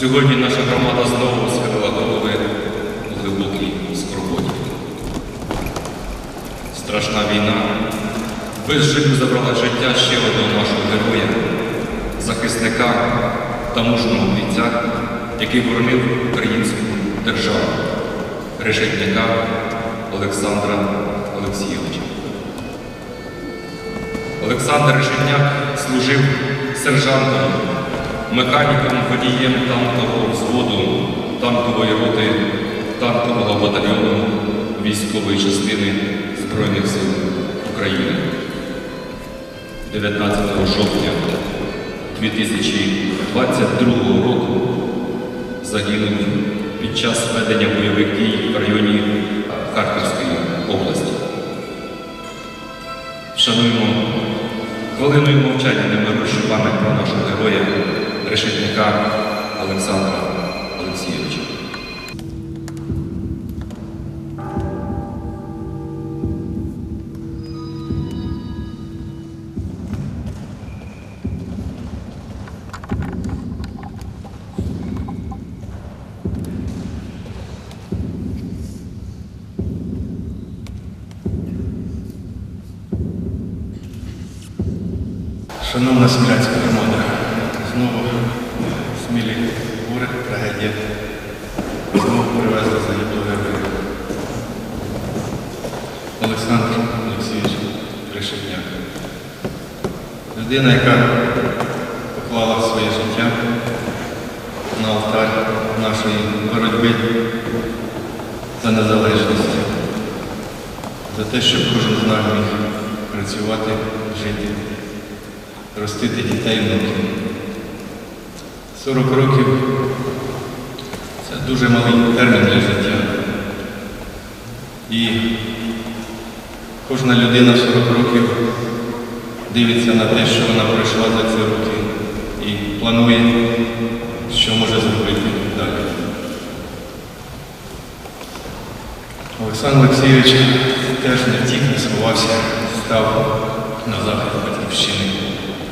сьогодні наша громада знову схилила голови у глибокій скорботі. Страшна війна без життя забрала життя ще одного нашого героя, захисника та мужного бійця, який боронив українську державу, решетника Олександра Олексійовича. Олександр Решетняк служив сержантом, механіком, водієм танкового взводу, танкової роти, танкового батальйону військової частини Збройних сил України. 19 жовтня 2022 року загинув під час ведення бойових дій в районі Харківської області. Шануємо хвилиною мовчання немирущу пам'ять про нашого героя, решетника Олександра Олексійовича. Шановна смілянська громада, знову смілі бури, трагедія. Знову привезли загиблого героя. Олександр Олексійович Решетняк. Людина, яка поклала своє життя на алтар нашої боротьби за незалежність, за те, щоб кожен з нас міг працювати, жити ростити дітей внуків. 40 років це дуже малий термін для життя. І кожна людина 40 років дивиться на те, що вона пройшла за ці роки і планує, що може зробити далі. Олександр Олексійович теж не втік, не сховався, став на захист батьківщини,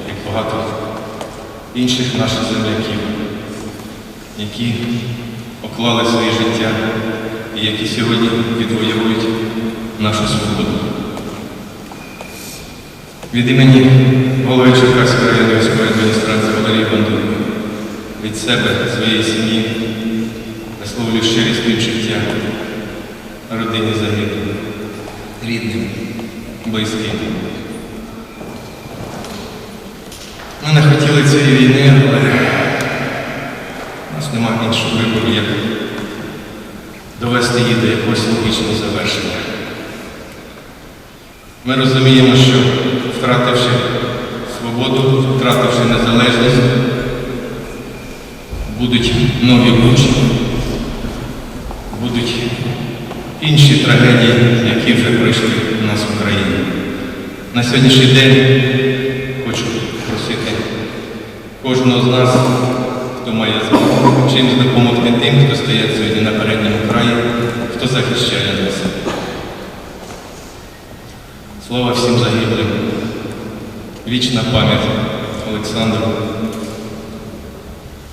як багато інших наших земляків, які поклали своє життя і які сьогодні відвоюють нашу свободу. Від імені голови Черкаської районної адміністрації Валерії Бандурки, від себе, своєї сім'ї, висловлюю щирі співчуття родині загиблих, рідним, близьким. Ми не хотіли цієї війни, але у нас немає іншого вибору, як довести її до якогось логічного завершення. Ми розуміємо, що втративши свободу, втративши незалежність, будуть нові бучі, будуть інші трагедії, які вже пройшли у нас в Україні. На сьогоднішній день хочу просити кожного з нас, хто має змогу, чимось допомогти тим, хто стоять сьогодні на передньому краї, хто захищає нас. Слава всім загиблим. Вічна пам'ять Олександру.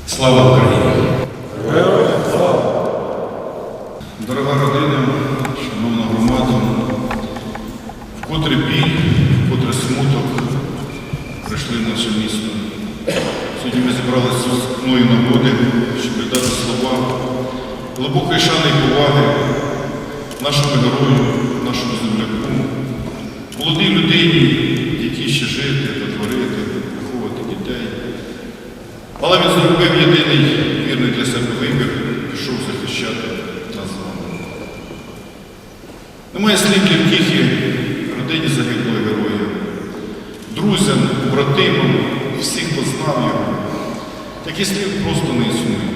Слава Україні! Дорога родина, шановна громада, вкотре біль, вкотре смуток прийшли в наше місто. Сьогодні ми зібралися з мною нагоди, щоб дати слова глибокої шани і поваги нашому герою, нашому земляку, молодій людині, якій ще жити, Але він зробив єдиний вірний для себе вибір, пішов захищати нас з вами. Немає слів для втіхи родині загиблого героя, друзям, братимам, всіх, хто знав його. Таких слів просто не існує.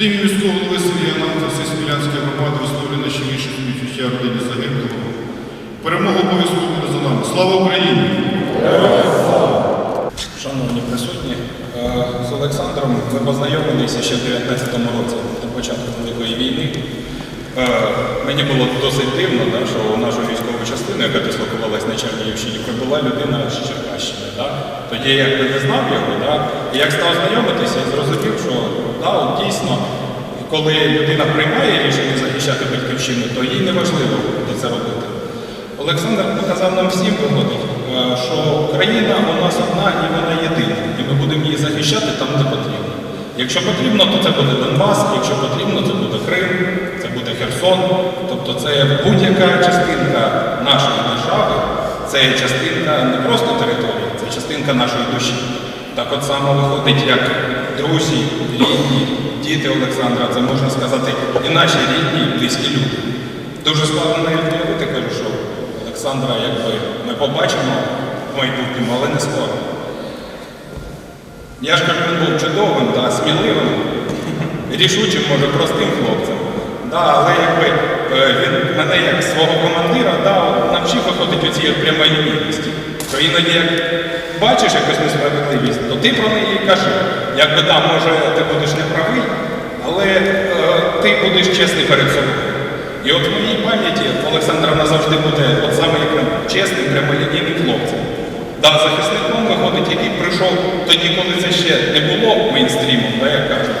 Імені міського голови Сергія всі Смілянської громади висловлює найщиріше співчуття родині загиблого. Перемога обов'язково за нами. Слава Україні! Шановні присутні, з Олександром ми познайомилися ще в 2019 році, на початку Великої війни. Е, Мені було досить дивно, що у нашу військову частину, яка дислокувалась на Чернігівщині, прибула людина з Черкащини. Тоді я не знав його, і як став знайомитися, зрозумів, що дійсно, коли людина приймає рішення захищати батьківщину, то їй не важливо це робити. Олександр показав нам всім виходить, е, що країна у нас одна і вона єдина, і ми будемо її захищати там, де потрібно. Якщо потрібно, то це буде Донбас, якщо потрібно, це буде Крим, це буде Херсон. Тобто це будь-яка частинка нашої держави, це частинка не просто території, це частинка нашої душі. Так от само виходить, як друзі, рідні, діти Олександра, це можна сказати, і наші рідні, і близькі люди. Дуже складно навіть уявити, кажу, що Олександра якби ми побачимо в майбутньому, але не скоро. Я ж кажу, він був чудовим, та, сміливим, рішучим, може, простим хлопцем. Да, але якби е, він мене як свого командира да, навчив виходити у цій прямолінійності. Що іноді як бачиш якусь несправедливість, то ти про неї кажи. Якби там, може, ти будеш неправий, але е, ти будеш чесний перед собою. І от в моїй пам'яті Олександр назавжди буде от саме яким чесним, прямолінійним хлопцем. Да, захисником виходить, який прийшов тоді, коли це ще не було мейнстрімом, да, як кажуть,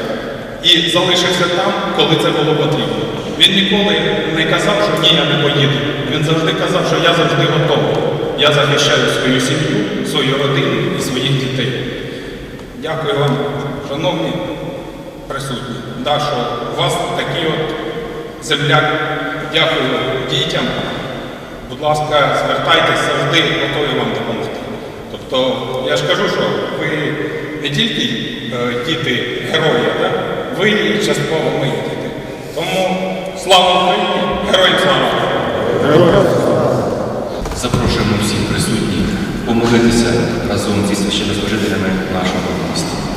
і залишився там, коли це було потрібно. Він ніколи не казав, що ні, я не поїду. Він завжди казав, що я завжди готовий. Я захищаю свою сім'ю, свою родину і своїх дітей. Дякую вам, шановні присутні. Да, що у вас такий от земляк. Дякую дітям. Будь ласка, звертайтесь завжди, готові вам допомогти. Тобто, я ж кажу, що ви не тільки е, діти герої, да? ви і частково мої діти. Тому слава Україні! Героям слава! Запрошуємо всіх присутніх помолитися разом зі священнослужителями нашого міста.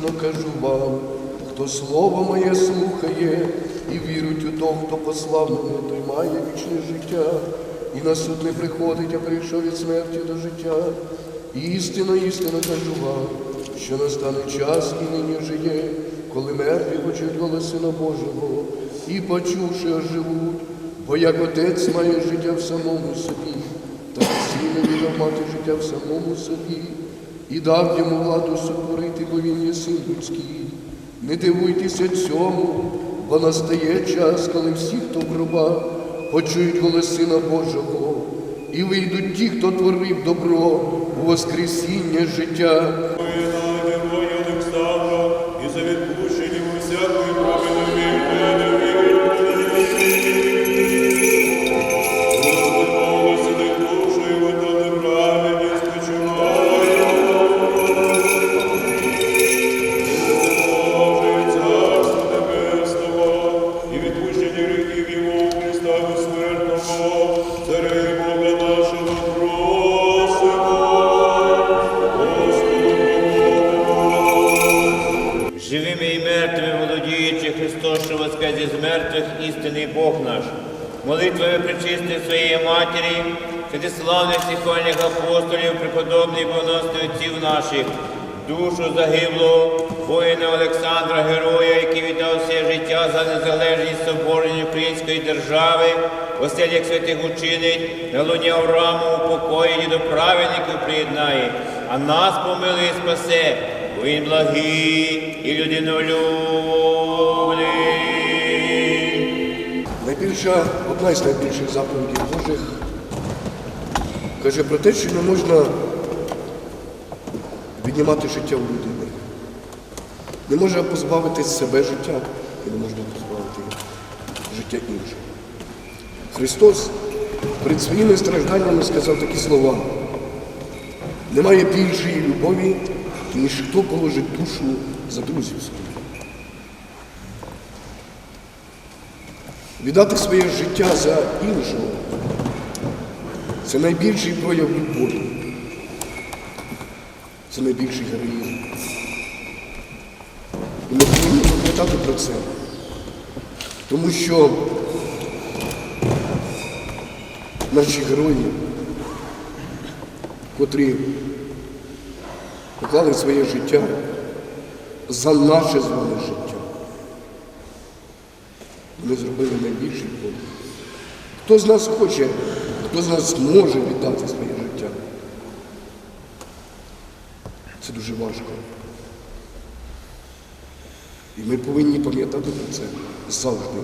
Істинно кажу вам, хто слово моє слухає і вірить у того, хто послав мене, той має вічне життя, і на суд не приходить, а прийшов від смерті до життя. Істинно, істинно кажу вам, що настане час і нині вже є, коли мертві почують голос Сина Божого, і почувши оживуть, бо як отець має життя в самому собі, так і син віддав мати життя в самому собі, і дав йому владу сотворити, бо він є син людський. Не дивуйтеся цьому, бо настає час, коли всі, хто в гробах, почують голос Сина Божого, і вийдуть ті, хто творив добро у Воскресіння життя. Святиславних сихвальних апостолів, преподобних боносних отців наших, душу загиблого воїна Олександра, героя, який віддав все життя за незалежність соборної української держави, оселях святих учинить, на луні Аврааму упокоїть і до праведників приєднає, а нас помилує і спасе, бо він благий і людинолюбний. Найбільша, одна із найбільших заповідей Божих каже про те, що не можна віднімати життя у людини. Не можна позбавити себе життя і не можна позбавити життя інших. Христос перед своїми стражданнями сказав такі слова. Немає більшої любові, ніж хто положить душу за друзів своїх. Віддати своє життя за іншого це найбільший прояв любові. Це найбільший героїзм. І ми повинні пам'ятати про це. Тому що наші герої, котрі поклали своє життя за наше з вами життя, вони зробили найбільший подвиг. Хто з нас хоче, хто з нас зможе віддати своє життя? Це дуже важко. І ми повинні пам'ятати про це завжди.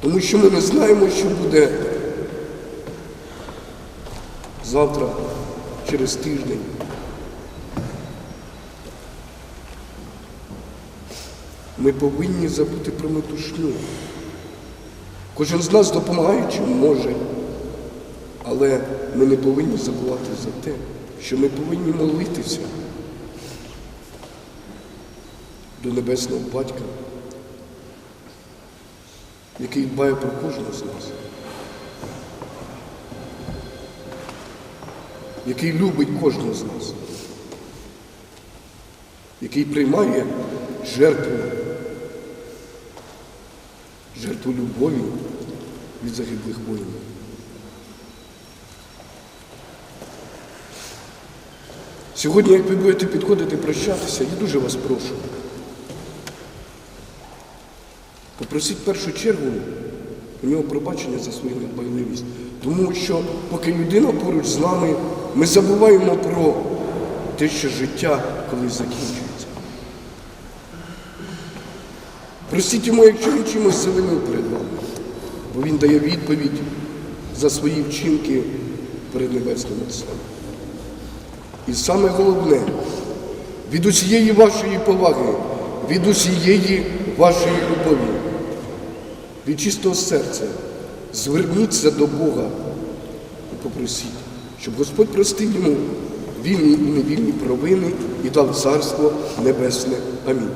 Тому що ми не знаємо, що буде завтра, через тиждень. Ми повинні забути про метушню. Кожен з нас допомагає, чим може. Але ми не повинні забувати за те, що ми повинні молитися до Небесного Батька, який дбає про кожного з нас, який любить кожного з нас, який приймає жертву, жертву любові від загиблих воїнів. Сьогодні, як ви будете підходити прощатися, я дуже вас прошу. Попросіть в першу чергу у нього пробачення за свою недбайливість. Тому що поки людина поруч з нами, ми забуваємо про те, що життя колись закінчується. Простіть йому, якщо він чимось завинив перед вами, бо він дає відповідь за свої вчинки перед Небесним Отцем. І саме головне, від усієї вашої поваги, від усієї вашої любові, від чистого серця зверніться до Бога і попросіть, щоб Господь простив йому вільні і невільні провини і дав царство небесне. Амінь.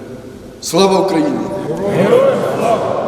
Слава Україні! Героям слава!